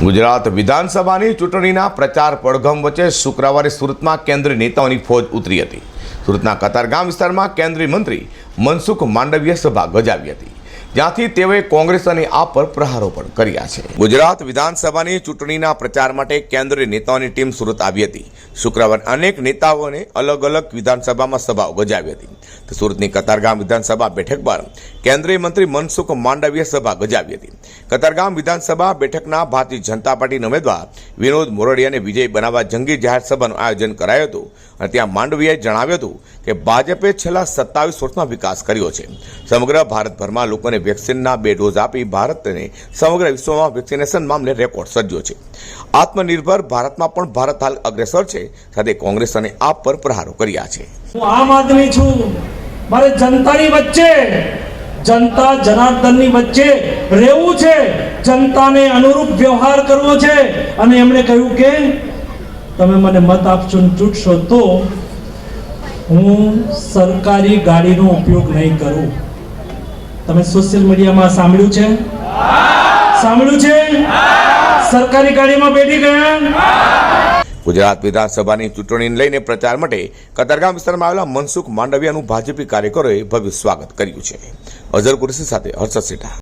ગુજરાત વિધાનસભાની ચૂંટણીના પ્રચાર પડઘમ વચ્ચે શુક્રવારે સુરતમાં કેન્દ્રીય નેતાઓની ફોજ ઉતરી હતી. સુરતના કતારગામ વિસ્તારમાં કેન્દ્રીય મંત્રી મનસુખ માંડવીય સભા ગજાવી હતી. જ્યાંથી તેઓએ કોંગ્રેસ અને આપ પર પ્રહારો પણ કર્યા છે. ગુજરાત વિધાનસભાની ચૂંટણીના પ્રચાર માટે કેન્દ્રીય નેતાઓની ટીમ સુરત આવી હતી. શુક્રવારે અનેક નેતાઓને અલગ અલગ વિધાનસભામાં સભાઓ ગજાવી હતી. તો સુરતની કતારગામ વિધાનસભા બેઠક પર કેન્દ્રીય મંત્રી મનસુખ માંડવીય સભા ગજાવી હતી. કતારગામ વિધાનસભા બેઠકના ભારતીય જનતા પાર્ટીના ઉમેદવાર વિનોદ મોરડિયાને વિજય બનાવવા જંગી જાહેર સભાનું આયોજન કરાયું હતું. અને ત્યાં માંડવીયાએ જણાવ્યું હતું કે ભાજપે છેલ્લા સત્તાવીસ વર્ષમાં વિકાસ કર્યો છે. સમગ્ર ભારતભરમાં વેક્સિનના બે ડોઝ આપી ભારતને સમગ્ર વિશ્વમાં વેક્સિનેશન મામલે રેકોર્ડ સર્જ્યો છે. આત્મનિર્ભર ભારતમાં પણ ભારત હાલ અગ્રેસર છે, સાથે કોંગ્રેસ અને આપ પર પ્રહારો કર્યા છે. હું આમ આદમી છું. મારે જનતાની વચ્ચે, જનતા જનાર્દનની વચ્ચે રહેવું છે. જનતાને અનુરૂપ વ્યવહાર કરવો છે. અને એમણે કહ્યું કે, તમે મને મત આપશો ને ચૂંટશો તો હું સરકારી ગાડીનો ઉપયોગ નહીં કરું. તમે સોશિયલ મીડિયામાં સાંભળ્યું છે? સાંભળ્યું છે? સરકારી ગાડીમાં બેઠી ગયા? ગુજરાત વિધાનસભાની ચૂંટણીને લઈને પ્રચાર માટે કતારગામ વિસ્તારમાં આવેલા મનસુખ માંડવિયાનું ભાજપી કાર્યકરોએ ભવ્ય સ્વાગત કર્યું છે. અઝર કુરેશી સાથે હર્ષદ સેઠા.